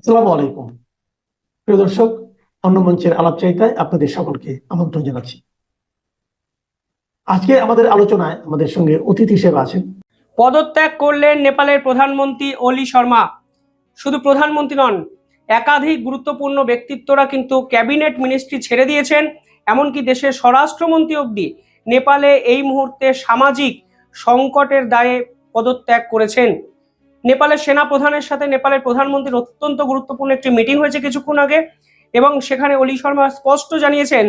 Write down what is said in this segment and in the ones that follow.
আসসালামু আলাইকুম। প্রিয় দর্শক, অন্য মঞ্চের আপনাদের সকলকে আমন্ত্রণ জানাচ্ছি। আজকে আমাদের আলোচনায় আমাদের সঙ্গে অতিথি হিসেবে আছেন। পদত্যাগ করলেন নেপালের প্রধানমন্ত্রী অলি শর্মা। শুধু প্রধানমন্ত্রী নন, একাধিক গুরুত্বপূর্ণ ব্যক্তিত্বরা কিন্তু ক্যাবিনেট মিনিস্ট্রি ছেড়ে দিয়েছেন, এমনকি দেশের স্বরাষ্ট্রমন্ত্রী অবধি নেপালে এই মুহূর্তে সামাজিক সংকটের দায়ে পদত্যাগ করেছেন। নেপালের সেনা প্রধানের সাথে নেপালের প্রধানমন্ত্রীর অত্যন্ত গুরুত্বপূর্ণ একটি মিটিং হয়েছে কিছুক্ষণ আগে, এবং সেখানে অলি শর্মা স্পষ্ট জানিয়েছেন,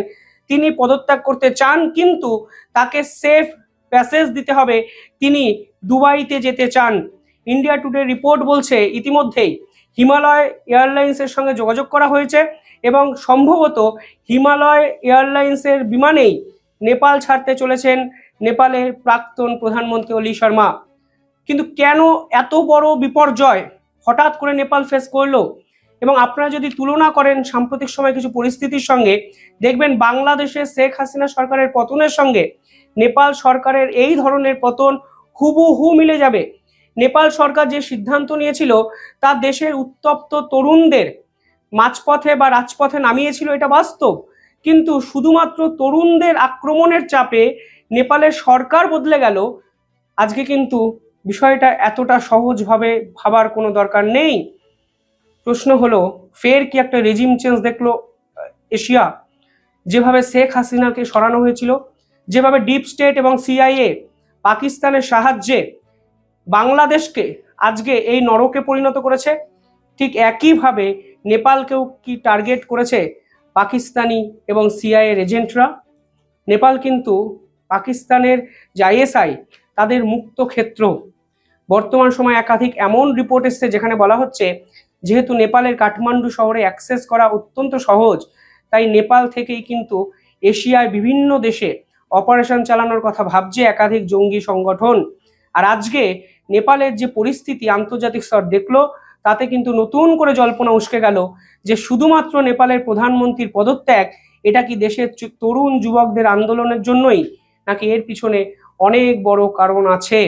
তিনি পদত্যাগ করতে চান, কিন্তু তাকে সেফ প্যাসেজ দিতে হবে। তিনি দুবাইতে যেতে চান। ইন্ডিয়া টুডে রিপোর্ট বলছে, ইতিমধ্যেই হিমালয় এয়ারলাইন্সের সঙ্গে যোগাযোগ করা হয়েছে, এবং সম্ভবত হিমালয় এয়ারলাইন্সের বিমানেই নেপাল ছাড়তে চলেছেন নেপালের প্রাক্তন প্রধানমন্ত্রী অলি শর্মা। কিন্তু কেন এত বড় বিপর্যয় হঠাৎ করে নেপাল ফেস করল? এবং আপনারা যদি তুলনা করেন সাম্প্রতিক সময় কিছু পরিস্থিতির সঙ্গে, দেখবেন বাংলাদেশের শেখ হাসিনা সরকারের পতনের সঙ্গে নেপাল সরকারের এই ধরনের পতন হুবহু মিলে যাবে। নেপাল সরকার যে সিদ্ধান্ত নিয়েছিল, তা দেশের উত্তপ্ত তরুণদের মাঝপথে বা রাজপথে নামিয়েছিল, এটা বাস্তব। কিন্তু শুধুমাত্র তরুণদের আক্রমণের চাপে নেপালের সরকার বদলে গেল, আজকে কিন্তু বিষয়টা এতটা সহজভাবে ভাবার কোনো দরকার নেই। প্রশ্ন হলো, ফের কি একটা রেজিম চেঞ্জ দেখল এশিয়া? যেভাবে শেখ হাসিনাকে সরানো হয়েছিল, যেভাবে ডিপ স্টেট এবং সিআইএ পাকিস্তানের সাহায্যে বাংলাদেশকে আজকে এই নরকে পরিণত করেছে, ঠিক একইভাবে নেপালকেও কি টার্গেট করেছে পাকিস্তানি এবং সিআইএর এজেন্টরা নেপাল কিন্তু পাকিস্তানের যে তাদের মুক্ত ক্ষেত্র। বর্তমান সময় একাধিক এমন রিপোর্ট এসছে যেখানে বলা হচ্ছে, যেহেতু নেপালের কাঠমান্ডু শহরে অ্যাক্সেস করা অত্যন্ত সহজ, তাই নেপাল থেকেই কিন্তু এশিয়ার বিভিন্ন দেশে অপারেশন চালানোর কথা ভাবছে একাধিক জঙ্গি সংগঠন। আর আজকে নেপালের যে পরিস্থিতি আন্তর্জাতিক স্তর দেখল, তাতে কিন্তু নতুন করে জল্পনা উস্কে গেল যে শুধুমাত্র নেপালের প্রধানমন্ত্রীর পদত্যাগ, এটা কি দেশের তরুণ যুবকদের আন্দোলনের জন্যই, নাকি এর পিছনে অনেক বড় কারণ আছে?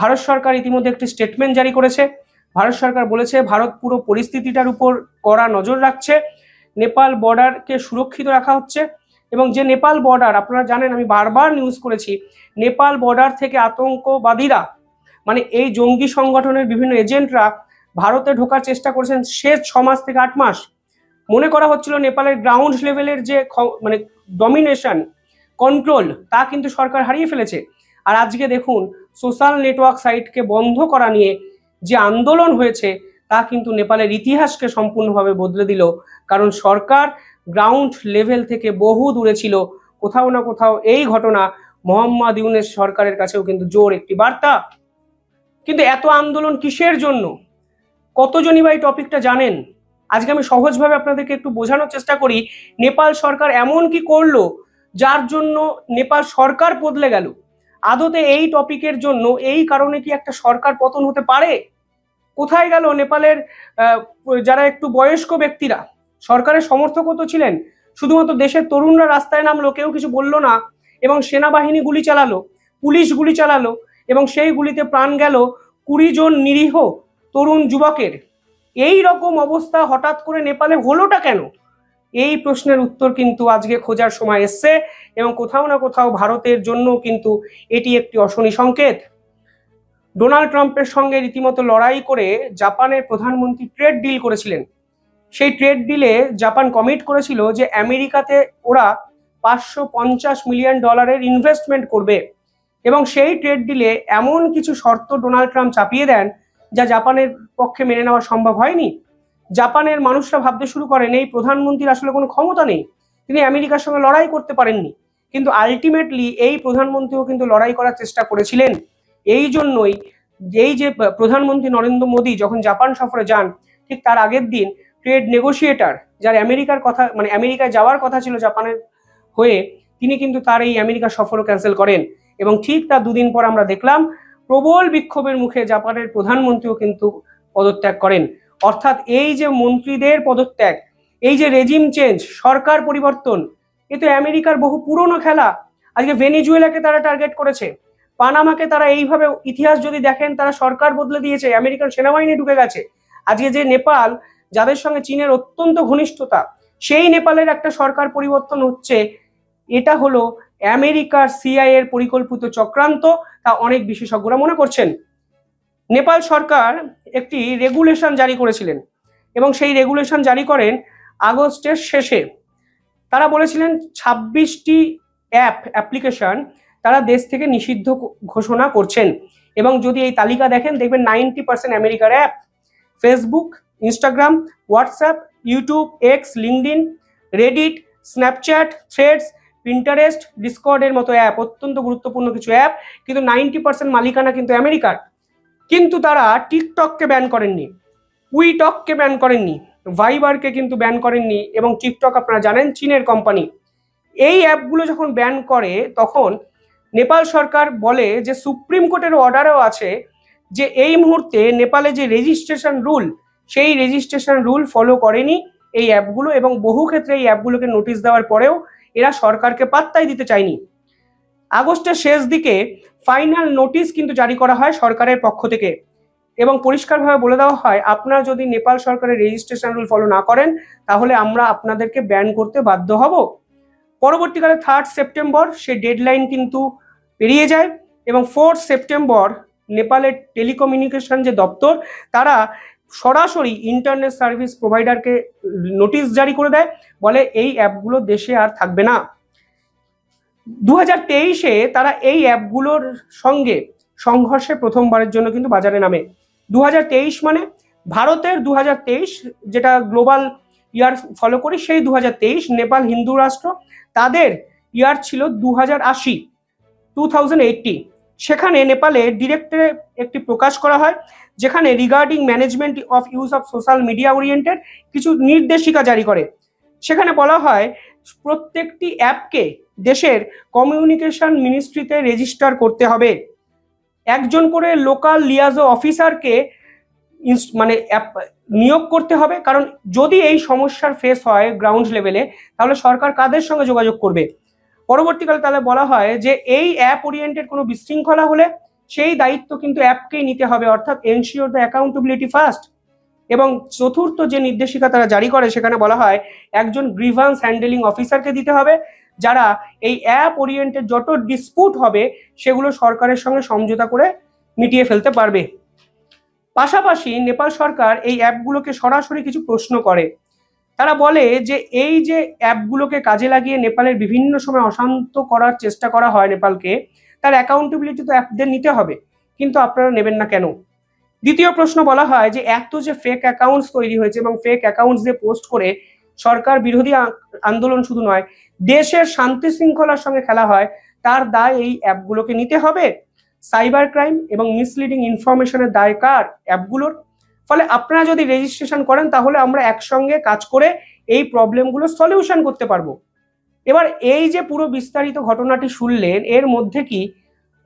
ভারত সরকার ইতিমধ্যে একটি স্টেটমেন্ট জারি করেছে। ভারত সরকার বলেছে, ভারত পুরো পরিস্থিতিটার উপর কড়া নজর রাখছে। নেপাল বর্ডারকে সুরক্ষিত রাখা হচ্ছে এবং যে নেপাল বর্ডার আপনারা জানেন আমি বারবার নিউজ করেছি, নেপাল বর্ডার থেকে আতঙ্কবাদীরা মানে এই জঙ্গি সংগঠনের বিভিন্ন এজেন্টরা ভারতে ঢোকার চেষ্টা করেছেন শেষ ছ মাস থেকে আট মাস। মনে করা হচ্ছিল নেপালের গ্রাউন্ড লেভেলের যে মানে ডমিনেশন কন্ট্রোল তা কিন্তু সরকার হারিয়ে ফেলেছে। আর আজকে দেখুন সোশ্যাল নেটওয়ার্ক সাইটকে বন্ধ করা নিয়ে যে আন্দোলন হয়েছে, তা কিন্তু নেপালের ইতিহাসকে সম্পূর্ণভাবে বদলে দিল। কারণ সরকার গ্রাউন্ড লেভেল থেকে বহু দূরে ছিল। কোথাও না কোথাও এই ঘটনা মোহাম্মদ ইউনেস সরকারের কাছেও কিন্তু জোর একটি বার্তা। কিন্তু এত আন্দোলন কিসের জন্য? কতজনই বা এই টপিকটা জানেন? আজকে আমি সহজভাবে আপনাদেরকে একটু বোঝানোর চেষ্টা করি, নেপাল সরকার এমন কি করল, যার জন্য নেপাল সরকার বদলে গেল? আদতে এই টপিকের জন্য এই কারণে কি একটা সরকার পতন হতে পারে? কোথায় গেল নেপালের যারা একটু বয়স্ক ব্যক্তিরা? সরকারের সমর্থকও তো ছিলেন। শুধুমাত্র দেশের তরুণরা রাস্তায় নামলো, কেউ কিছু বলল না। এবং সেনাবাহিনী গুলি চালালো, পুলিশ গুলি চালালো, এবং সেই গুলিতে প্রাণ গেল কুড়ি জন নিরীহ তরুণ যুবকের। এই রকম অবস্থা হঠাৎ করে নেপালে হলোটা কেন? এই প্রশ্নের উত্তর কিন্তু আজকে খোঁজার সময় এসছে এবং কোথাও না কোথাও ভারতের জন্য কিন্তু এটি একটি অশনি সংকেত। ডোনাল্ড ট্রাম্পের সঙ্গে রীতিমতো লড়াই করে জাপানের প্রধানমন্ত্রী ট্রেড ডিল করেছিলেন। সেই ট্রেড ডিলে জাপান কমিট করেছিল যে আমেরিকাতে ওরা পাঁচশো পঞ্চাশ মিলিয়ন ডলারের ইনভেস্টমেন্ট করবে এবং সেই ট্রেড ডিলে এমন কিছু শর্ত ডোনাল্ড ট্রাম্প চাপিয়ে দেন যা জাপানের পক্ষে মেনে নেওয়া সম্ভব হয়নি। জাপানের মানুষরা ভাবতে শুরু করেন, এই প্রধানমন্ত্রীর আসলে কোনো ক্ষমতা নেই। তিনি আমেরিকার সঙ্গে লড়াই করতে পারেননি। কিন্তু আলটিমেটলি এই প্রধানমন্ত্রীও কিন্তু লড়াই করার চেষ্টা করেছিলেন। এই জন্যই এই যে প্রধানমন্ত্রী নরেন্দ্র মোদী যখন জাপান সফরে যান, ঠিক তার আগের দিন ট্রেড নেগোসিয়েটর, যার আমেরিকার কথা মানে আমেরিকায় যাওয়ার কথা ছিল জাপানের হয়ে, তিনি কিন্তু তার এই আমেরিকা সফরও ক্যান্সেল করেন। এবং ঠিক তার দুদিন পর আমরা দেখলাম প্রবল বিক্ষোভের মুখে জাপানের প্রধানমন্ত্রীও কিন্তু পদত্যাগ করেন। অর্থাৎ এই যে মন্ত্রীদের পদত্যাগ, এই যে রেজিম চেঞ্জ সরকার পরিবর্তন, এ তো আমেরিকার বহু পুরনো খেলা। আজকে ভেনিজুয়েলাকে তারা টার্গেট করেছে। পানামাকে তারা এইভাবে ইতিহাস যদি দেখেন, তারা সরকার বদলে দিয়েছে, আমেরিকান সেনাবাহিনী ঢুকে গেছে। আজকে যে নেপাল, যাদের সঙ্গে চীনের অত্যন্ত ঘনিষ্ঠতা, সেই নেপালের একটা সরকার পরিবর্তন হচ্ছে। এটা হলো আমেরিকার সিআই এর পরিকল্পিত চক্রান্ত, তা অনেক বিশেষজ্ঞরা মনে করছেন। নেপাল সরকার একটি রেগুলেশন জারি করেছিলেন এবং সেই রেগুলেশন জারি করেন আগস্টের শেষে। তারা বলেছিলেন ছাব্বিশটি অ্যাপ অ্যাপ্লিকেশন তারা দেশ থেকে নিষিদ্ধ ঘোষণা করছেন এবং যদি এই তালিকা দেখেন, দেখবেন নাইনটি পার্সেন্ট আমেরিকার app Facebook Instagram WhatsApp YouTube X LinkedIn Reddit Snapchat Threads Pinterest ডিসকর্ডের মতো অ্যাপ অত্যন্ত গুরুত্বপূর্ণ কিছু অ্যাপ কিন্তু নাইনটি পার্সেন্ট মালিকানা কিন্তু আমেরিকার কিন্তু তারা টিকটককে ব্যান করেননি উইটককে ব্যান করেননি, ভাইবারকে কিন্তু ব্যান করেননি এবং টিকটক আপনারা জানেন চীনের কোম্পানি এই অ্যাপগুলো যখন ব্যান করে, তখন নেপাল সরকার বলে যে সুপ্রিম কোর্টের অর্ডারও আছে যে এই মুহূর্তে নেপালে যে রেজিস্ট্রেশন রুল সেই রেজিস্ট্রেশন রুল ফলো করেনি এই অ্যাপগুলো এবং বহু ক্ষেত্রে এই অ্যাপগুলোকে নোটিশ দেওয়ার পরেও এরা সরকারকে পাত্তাই দিতে চায়নি। আগস্টের শেষ দিকে ফাইনাল নোটিশ কিন্তু জারি করা হয় সরকারের পক্ষ থেকে। এবং পরিষ্কারভাবে বলে দেওয়া হয়, আপনারা যদি নেপাল সরকারের রেজিস্ট্রেশন রুল ফলো না করেন, তাহলে আমরা আপনাদেরকে ব্যান করতে বাধ্য হব। পরবর্তীকালে থার্ড সেপ্টেম্বর সে ডেডলাইন কিন্তু পেরিয়ে যায় এবং ফোর্থ সেপ্টেম্বর নেপালের টেলিকমিউনিকেশন যে দপ্তর, তারা সরাসরি ইন্টারনেট সার্ভিস প্রোভাইডারকে নোটিশ জারি করে দেয়, বলে এই অ্যাপগুলো দেশে আর থাকবে না। দু তেইশে তারা এই অ্যাপগুলোর সঙ্গে সংঘর্ষে প্রথমবারের জন্য কিন্তু বাজারে নামে। দু হাজার তেইশ মানে ভারতের দু হাজার তেইশ যেটা গ্লোবাল ইয়ার ফলো করি, সেই দু হাজার তেইশ নেপাল হিন্দু রাষ্ট্র, তাদের ইয়ার ছিল দু হাজার আশি, টু সেখানে নেপালে ডিরেক্টরে একটি প্রকাশ করা হয়, যেখানে regarding management of use of social media oriented কিছু নির্দেশিকা জারি করে। সেখানে বলা হয়, প্রত্যেকটি অ্যাপকে দেশের কমিউনিকেশন মিনিস্ট্রিতে রেজিস্টার করতে হবে। একজন করে লোকাল লিয়াজো অফিসারকে মানে নিয়োগ করতে হবে, কারণ যদি এই সমস্যার ফেস হয় গ্রাউন্ড লেভেলে তাহলে সরকার কাদের সঙ্গে যোগাযোগ করবে? পরবর্তীকালে তাহলে বলা হয় যে এই অ্যাপ ওরিয়েন্টেড কোনো বিশৃঙ্খলা হলে সেই দায়িত্ব কিন্তু অ্যাপকেই নিতে হবে, অর্থাৎ এনশিওর দ্য অ্যাকাউন্টেবিলিটি ফার্স্ট এবং চতুর্থ যে নির্দেশিকা তারা জারি করে, সেখানে বলা হয় একজন গ্রিভান্স হ্যান্ডেলিং অফিসারকে দিতে হবে যারা এই অ্যাপ ওরিয়েন্টেড যত ডিসপুট হবে, সেগুলো সরকারের সঙ্গে সমঝোতা করে মিটিয়ে ফেলতে পারবে। পাশাপাশি নেপাল সরকার এই অ্যাপগুলোকে সরাসরি কিছু প্রশ্ন করে। তারা বলে যে, এই যে অ্যাপগুলোকে কাজে লাগিয়ে নেপালের বিভিন্ন সময় অশান্ত করার চেষ্টা করা হয় নেপালকে, তার অ্যাকাউন্টেবিলিটি তো অ্যাপদের নিতে হবে, কিন্তু আপনারা নেবেন না কেন? দ্বিতীয় প্রশ্ন বলা হয় যে, এত যে ফেক অ্যাকাউন্টস তৈরি হয়েছে এবং ফেক অ্যাকাউন্টস দিয়ে পোস্ট করে সরকার বিরোধী আন্দোলন শুধু নয়, দেশের শান্তি শৃঙ্খলার সঙ্গে খেলা হয়, তার দায় এই অ্যাপগুলোকে নিতে হবে। সাইবার ক্রাইম এবং মিসলিডিং ইনফরমেশনের দায় কার অ্যাপগুলোর? ফলে আপনারা যদি রেজিস্ট্রেশন করেন, তাহলে আমরা একসঙ্গে কাজ করে এই প্রবলেমগুলো সলিউশন করতে পারব। এবার এই যে পুরো বিস্তারিত ঘটনাটি শুনলেন, এর মধ্যে কি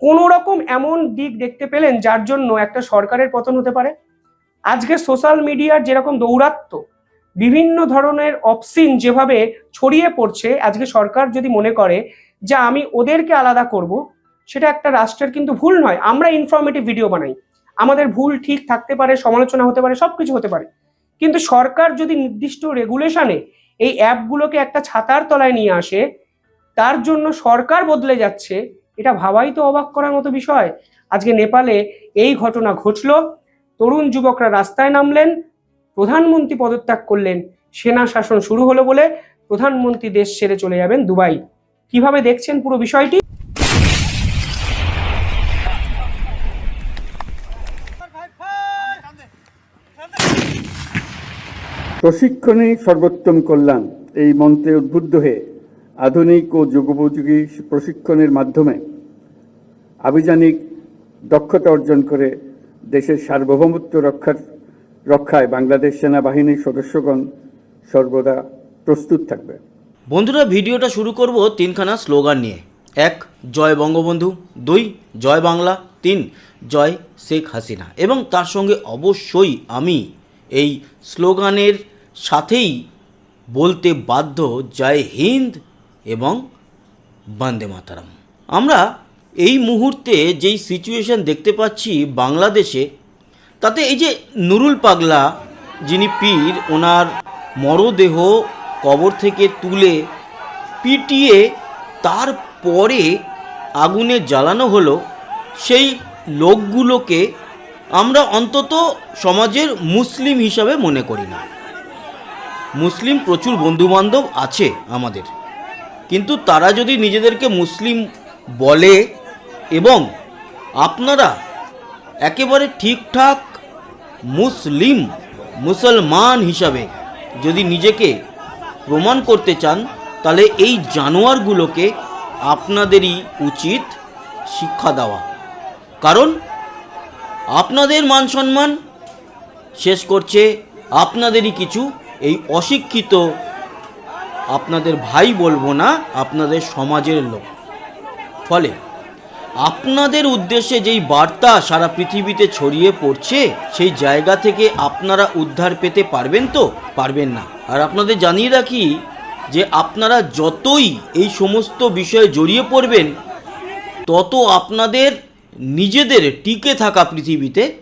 কোনো রকম এমন দিক দেখতে পেলেন যার জন্য একটা সরকারের পতন হতে পারে? আজকে সোশ্যাল মিডিয়ার যেরকম দৌরাত্ম বিভিন্ন ধরনের অপসিন যেভাবে ছড়িয়ে পড়ছে, আজকে সরকার যদি মনে করে যে আমি ওদেরকে আলাদা করব, সেটা একটা রাষ্ট্রের কিন্তু ভুল নয়। আমরা ইনফরমেটিভ ভিডিও বানাই। আমাদের ভুল ঠিক থাকতে পারে, সমালোচনা হতে পারে, সবকিছু হতে পারে। কিন্তু সরকার যদি নির্দিষ্ট রেগুলেশনে এই অ্যাপগুলোকে একটা ছাতার তলায় নিয়ে আসে, তার জন্য সরকার বদলে যাচ্ছে, এটা ভাবাই তো অবাক করার মতো বিষয়। আজকে নেপালে এই ঘটনা ঘটলো। তরুণ যুবকরা রাস্তায় নামলেন প্রধানমন্ত্রী পদত্যাগ করলেন, সেনা শাসন শুরু হলো বলে প্রধানমন্ত্রী দেশ ছেড়ে চলে যাবেন দুবাই। কীভাবে দেখছেন পুরো বিষয়টি? প্রশিক্ষণে সর্বোত্তম কল্যাণ, এই মন্ত্রে উদ্বুদ্ধ হয়ে আধুনিক ও যুগোপযোগী প্রশিক্ষণের মাধ্যমে আভিযানিক দক্ষতা অর্জন করে দেশের সার্বভৌমত্ব রক্ষার রক্ষায় বাংলাদেশ সেনাবাহিনীর সদস্যগণ সর্বদা প্রস্তুত থাকবে। বন্ধুরা, ভিডিওটা শুরু করব তিনখানা স্লোগান নিয়ে। এক, জয় বঙ্গবন্ধু। দুই, জয় বাংলা। তিন, জয় শেখ হাসিনা। এবং তার সঙ্গে অবশ্যই আমি এই স্লোগানের সাথেই বলতে বাধ্য জয় হিন্দ এবং বন্দে মাতারাম। আমরা এই মুহূর্তে যেই সিচুয়েশন দেখতে পাচ্ছি বাংলাদেশে তাতে এই যে নুরুল পাগলা, যিনি পীর, ওনার মরদেহ কবর থেকে তুলে পিটিয়ে তারপরে আগুনে জ্বালানো হলো, সেই লোকগুলোকে আমরা অন্তত সমাজের মুসলিম হিসাবে মনে করি না। মুসলিম প্রচুর বন্ধুবান্ধব আছে আমাদের। কিন্তু তারা যদি নিজেদেরকে মুসলিম বলে এবং আপনারা একেবারে ঠিকঠাক মুসলিম, মুসলমান হিসাবে যদি নিজেকে প্রমাণ করতে চান, তাহলে এই জানোয়ারগুলোকে আপনাদেরই উচিত শিক্ষা দেওয়া। কারণ আপনাদের মান সম্মান শেষ করছে আপনাদেরই কিছু, এই অশিক্ষিত আপনাদের ভাই বলব না, আপনাদের সমাজের লোক। ফলে আপনাদের উদ্দেশ্যে যেই বার্তা সারা পৃথিবীতে ছড়িয়ে পড়ছে, সেই জায়গা থেকে আপনারা উদ্ধার পেতে পারবেন তো? পারবেন না। আর আপনাদের জানিয়ে রাখি যে আপনারা যতই এই সমস্ত বিষয়ে জড়িয়ে পড়বেন, তত আপনাদের নিজেদের টিকে থাকা পৃথিবীতে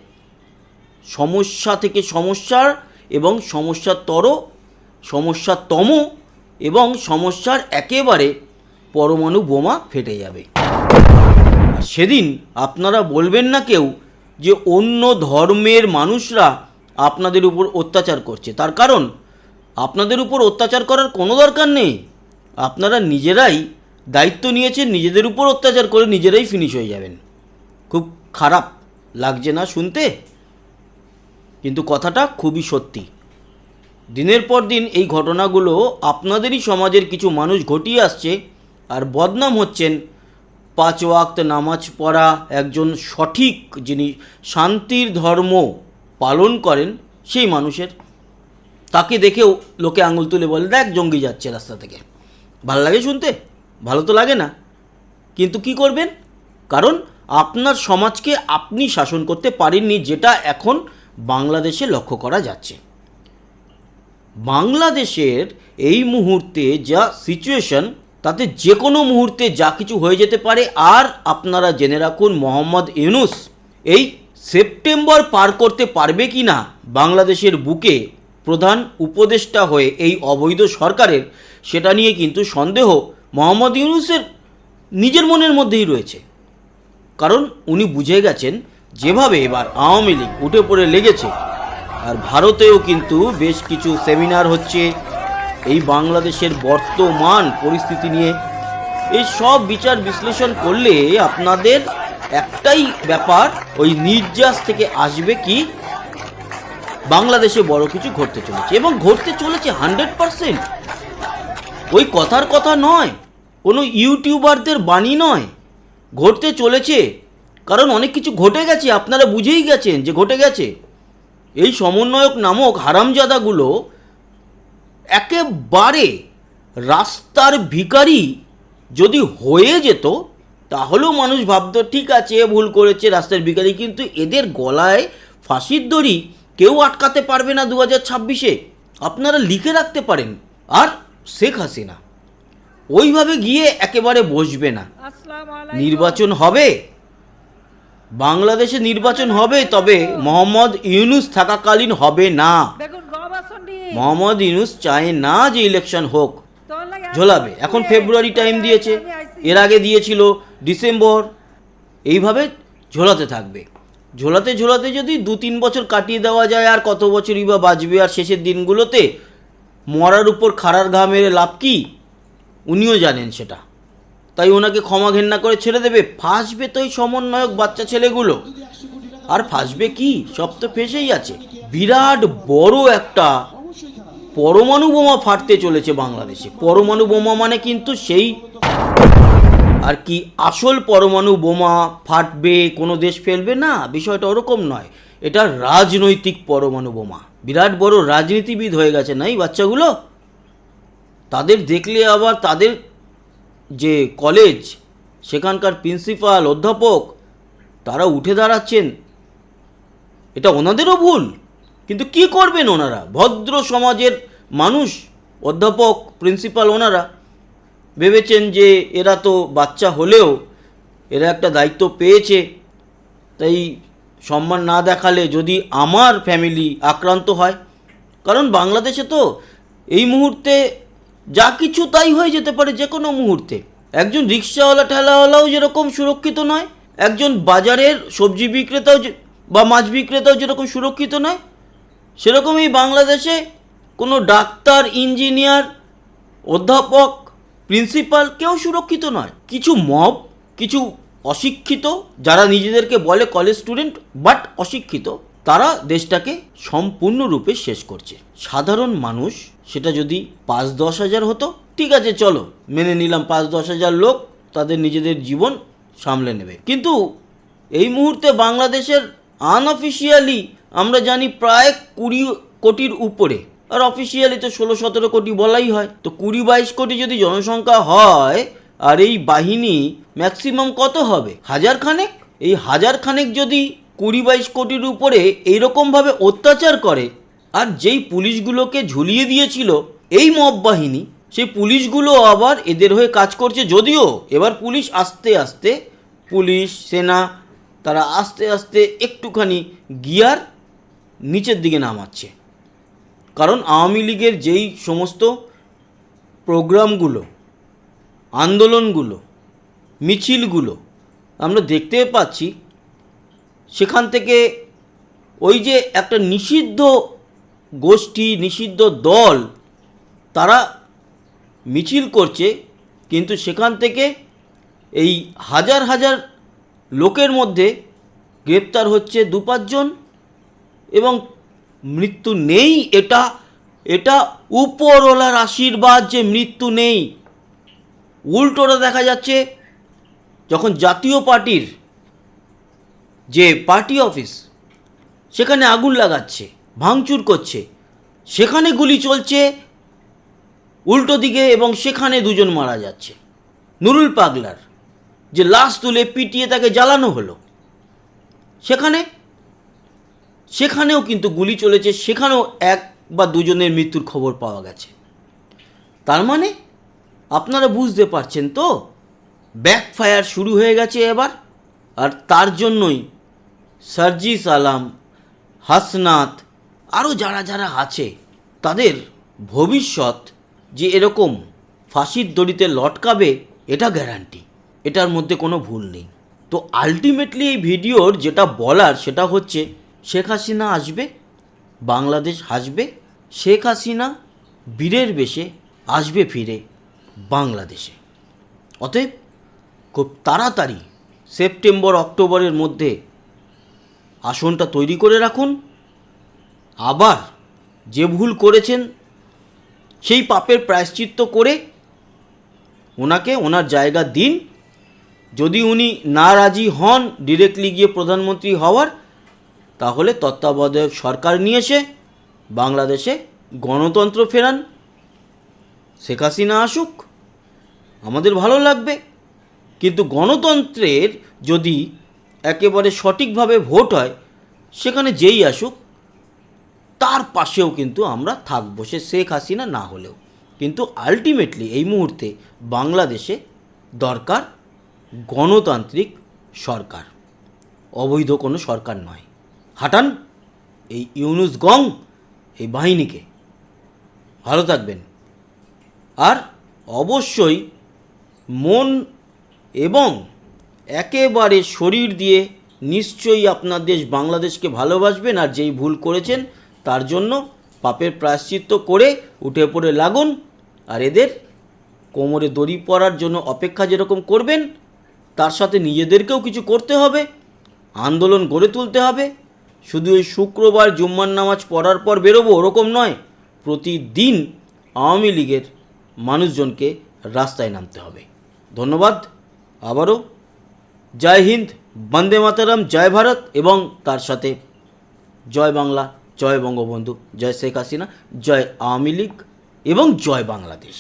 সমস্যা থেকে সমস্যার এবং সমস্যাতর সমস্যাতম এবং সমস্যার একেবারে পরমাণু বোমা ফেটে যাবে। সেদিন আপনারা বলবেন না কেউ যে অন্য ধর্মের মানুষরা আপনাদের উপর অত্যাচার করছে। তার কারণ, আপনাদের উপর অত্যাচার করার কোনো দরকার নেই। আপনারা নিজেরাই দায়িত্ব নিয়েছেন, নিজেদের উপর অত্যাচার করে নিজেরাই ফিনিশ হয়ে যাবেন। খুব খারাপ লাগছে না শুনতে? কিন্তু কথাটা খুবই সত্যি। দিনের পর দিন এই ঘটনাগুলো আপনাদেরই সমাজের কিছু মানুষ ঘটিয়ে আসছে আর বদনাম হচ্ছেন পাঁচ ওয়াক্ত নামাজ পড়া একজন সঠিক যিনি শান্তির ধর্ম পালন করেন, সেই মানুষের। তাকে দেখেও লোকে আঙুল তুলে বলে, দেখ, জঙ্গি যাচ্ছে রাস্তা থেকে। ভালো লাগে শুনতে? ভালো তো লাগে না। কিন্তু কি করবেন? কারণ আপনার সমাজকে আপনি শাসন করতে পারেননি, যেটা এখন বাংলাদেশে লক্ষ্য করা যাচ্ছে। বাংলাদেশের এই মুহূর্তে যা সিচুয়েশন তাতে যে কোনো মুহূর্তে যা কিছু হয়ে যেতে পারে। আর আপনারা জেনে রাখুন, মোহাম্মদ ইউনুস এই সেপ্টেম্বর পার করতে পারবে কি না? বাংলাদেশের বুকে প্রধান উপদেষ্টা হয়ে এই অবৈধ সরকারের, সেটা নিয়ে কিন্তু সন্দেহ মোহাম্মদ ইউনুসের নিজের মনের মধ্যেই রয়েছে। কারণ উনি বুঝে গেছেন, যেভাবে এবার আওয়ামী লীগ উঠে পড়ে লেগেছে। আর ভারতেও কিন্তু বেশ কিছু সেমিনার হচ্ছে এই বাংলাদেশের বর্তমান পরিস্থিতি নিয়ে। এই সব বিচার বিশ্লেষণ করলে আপনাদের একটাই ব্যাপার, ওই নির্যাস থেকে আসবে কি? বাংলাদেশে বড় কিছু ঘটতে চলেছে এবং ঘটতে চলেছে হান্ড্রেড পারসেন্ট। ওই কথার কথা নয়, কোনো ইউটিউবারদের বাণী নয়। ঘটতে চলেছে, কারণ অনেক কিছু ঘটে গেছে, আপনারা বুঝেই গেছেন যে ঘটে গেছে। এই সমন্বয়ক নামক হারামজাদাগুলো একেবারে রাস্তার ভিখারি যদি হয়ে যেত তাহলেও মানুষ ভাবতো ঠিক আছে ভুল করেছে রাস্তার ভিখারি। কিন্তু এদের গলায় ফাঁসির দড়ি কেউ আটকাতে পারবে না দু হাজার ছাব্বিশে। আপনারা লিখে রাখতে পারেন। আর শেখ হাসিনা ওইভাবে গিয়ে একেবারে বসবে না। নির্বাচন হবে। বাংলাদেশে নির্বাচন হবে তবে মোহাম্মদ ইউনুস থাকাকালীন হবে না। মোহাম্মদ ইউনুস চায় না যে ইলেকশন হোক। ঝোলাবে। এখন ফেব্রুয়ারি টাইম দিয়েছে। এর আগে দিয়েছিল ডিসেম্বর। এইভাবে ঝোলাতে থাকবে। ঝোলাতে ঝোলাতে যদি দু তিন বছর কাটিয়ে দেওয়া যায়, আর কত বছরই বা বাঁচবে আর শেষের দিনগুলোতে মরার উপর খাড়ার ঘা মেরে লাভ কি? উনিও জানেন সেটা। তাই ওনাকে ক্ষমা ঘেন্না করে ছেড়ে দেবে। ফাঁসবে তো এই সমন্বয়ক বাচ্চা ছেলেগুলো। আর ফাঁসবে কি? সব তো ফেসেই আছে। বিরাট বড় একটা পরমাণু বোমা ফাটতে চলেছে বাংলাদেশে। পরমাণু বোমা মানে কিন্তু সেই আর কি আসল পরমাণু বোমা ফাটবে, কোনো দেশ ফেলবে না, বিষয়টা ওরকম নয়। এটা রাজনৈতিক পরমাণু বোমা। বিরাট বড় রাজনীতিবিদ হয়ে গেছে না এই বাচ্চাগুলো? তাদের দেখলে আবার তাদের যে কলেজ সেখানকার প্রিন্সিপাল অধ্যাপক, তারা উঠে দাঁড়াচ্ছেন। এটা ওনাদেরও ভুল। কিন্তু কি করবেন ওনারা? ভদ্র সমাজের মানুষ, অধ্যাপক প্রিন্সিপাল ওনারা ভেবেছেন যে এরা তো বাচ্চা হলেও এরা একটা দায়িত্ব পেয়েছে, তাই সম্মান না দেখালে যদি আমার ফ্যামিলি আক্রান্ত হয়, কারণ বাংলাদেশে তো এই মুহূর্তে যা কিছু তাই হয়ে যেতে পারে যে কোনো মুহূর্তে। একজন রিক্সাওয়ালা, ঠেলাওয়ালাও যেরকম সুরক্ষিত নয়, একজন বাজারের সবজি বিক্রেতাও বা মাছ বিক্রেতাও যেরকম সুরক্ষিত নয় সেরকমই বাংলাদেশে কোনো ডাক্তার, ইঞ্জিনিয়ার, অধ্যাপক, প্রিন্সিপাল কেউ সুরক্ষিত নয়। কিছু মব, কিছু অশিক্ষিত, যারা নিজেদেরকে বলে কলেজ স্টুডেন্ট বাট অশিক্ষিত, তারা দেশটাকে সম্পূর্ণরূপে শেষ করছে। সাধারণ মানুষ, সেটা যদি পাঁচ দশ হাজার হতো, ঠিক আছে, চলো, মেনে নিলাম পাঁচ দশ হাজার লোক তাদের নিজেদের জীবন সামলে নেবে। কিন্তু এই মুহূর্তে বাংলাদেশের আনঅফিসিয়ালি আমরা জানি প্রায় কুড়ি কোটির উপরে। আর অফিসিয়ালি তো ষোলো সতেরো কোটি বলাই হয়। তো কুড়ি বাইশ কোটি যদি জনসংখ্যা হয়, আর এই বাহিনী ম্যাক্সিমাম কত হবে? হাজার খানেক? এই হাজার খানেক যদি কুড়ি বাইশ কোটির উপরে এইরকমভাবে অত্যাচার করে, আর যেই পুলিশগুলোকে ঝুলিয়ে দিয়েছিল এই মব বাহিনী, সেই পুলিশগুলো আবার এদের হয়ে কাজ করছে যদিও এবার পুলিশ আস্তে আস্তে, পুলিশ, সেনা, তারা আস্তে আস্তে একটুখানি গিয়ার নিচের দিকে নামাচ্ছে। কারণ আওয়ামী লীগের যেই সমস্ত প্রোগ্রামগুলো, আন্দোলনগুলো, মিছিলগুলো আমরা দেখতে পাচ্ছি, সেখান থেকে ওই যে একটা নিষিদ্ধ গোষ্ঠী, নিষিদ্ধ দল, তারা মিছিল করছে, কিন্তু সেখান থেকে এই হাজার হাজার লোকের মধ্যে গ্রেপ্তার হচ্ছে দু পাঁচজন এবং মৃত্যু নেই এটা এটা উপরওয়ালার আশীর্বাদ যে মৃত্যু নেই। উল্টোটা দেখা যাচ্ছে, যখন জাতীয় পার্টির যে পার্টি অফিস, সেখানে আগুন লাগাচ্ছে, ভাঙচুর করছে, সেখানে গুলি চলছে, উল্টো দিকে এবং সেখানে দুজন মারা যাচ্ছে। নুরুল পাগলার, যে লাশ তুলে পিটিয়ে তাকে জ্বালানো হলো, সেখানে সেখানেও কিন্তু গুলি চলেছে, সেখানেও এক বা দুজনের মৃত্যুর খবর পাওয়া গেছে। তার মানে আপনারা বুঝতে পারছেন তো? ব্যাকফায়ার শুরু হয়ে গেছে এবার, আর তার জন্যই সার্জিস আলাম, হাসনাত আরও যারা যারা আছে, তাদের ভবিষ্যৎ যে এরকম ফাঁসির দড়িতে লটকাবে, এটা গ্যারান্টি এটার মধ্যে কোনো ভুল নেই। তো আলটিমেটলি এই ভিডিওর যেটা বলার, সেটা হচ্ছে শেখ হাসিনা আসবে, বাংলাদেশ হাসবে, শেখ হাসিনা বীরের বেশে আসবে ফিরে বাংলাদেশে। অতএব খুব তাড়াতাড়ি সেপ্টেম্বর, অক্টোবরের মধ্যে আসনটা তৈরি করে রাখুন। আবার যে ভুল করেছেন, সেই পাপের প্রায়শ্চিত্ত করে ওনাকে ওনার জায়গা দিন। যদি উনি না রাজি হন ডিরেক্টলি গিয়ে প্রধানমন্ত্রী হওয়ার তাহলে তত্ত্বাবধায়ক সরকার নিয়ে এসে বাংলাদেশে গণতন্ত্র ফেরান। শেখ হাসিনা আসুক, আমাদের ভালো লাগবে। কিন্তু গণতন্ত্রের যদি একেবারে সঠিকভাবে ভোট হয়, সেখানে যেই আসুক, তার পাশেও কিন্তু আমরা থাকব সে শেখ হাসিনা না হলেও। কিন্তু আলটিমেটলি এই মুহূর্তে বাংলাদেশে দরকার গণতান্ত্রিক সরকার, অবৈধ কোনো সরকার নয়। হাঁটান এই ইউনুস গং, এই বাহিনীকে। ভালো থাকবেন। আর অবশ্যই মন এবং একেবারে শরীর দিয়ে নিশ্চয়ই আপনার দেশ বাংলাদেশকে ভালোবাসবেন আর যেই ভুল করেছেন তার জন্য পাপের প্রায়শ্চিত্ত করে উঠে পড়ে লাগুন। আর এদের কোমরে দড়ি পরার জন্য অপেক্ষা যেরকম করবেন, তার সাথে নিজেদেরকেও কিছু করতে হবে, আন্দোলন গড়ে তুলতে হবে। শুধু ওই শুক্রবার জুম্মার নামাজ পড়ার পর বেরোবো ওরকম নয়, প্রতিদিন আওয়ামী লীগের মানুষজনকে রাস্তায় নামতে হবে। ধন্যবাদ। আবারও জয় হিন্দ, বন্দে মাতারাম, জয় ভারত এবং তার সাথে জয় বাংলা, জয় বঙ্গবন্ধু, জয় শেখ হাসিনা, জয় আওয়ামী লীগ এবং জয় বাংলাদেশ।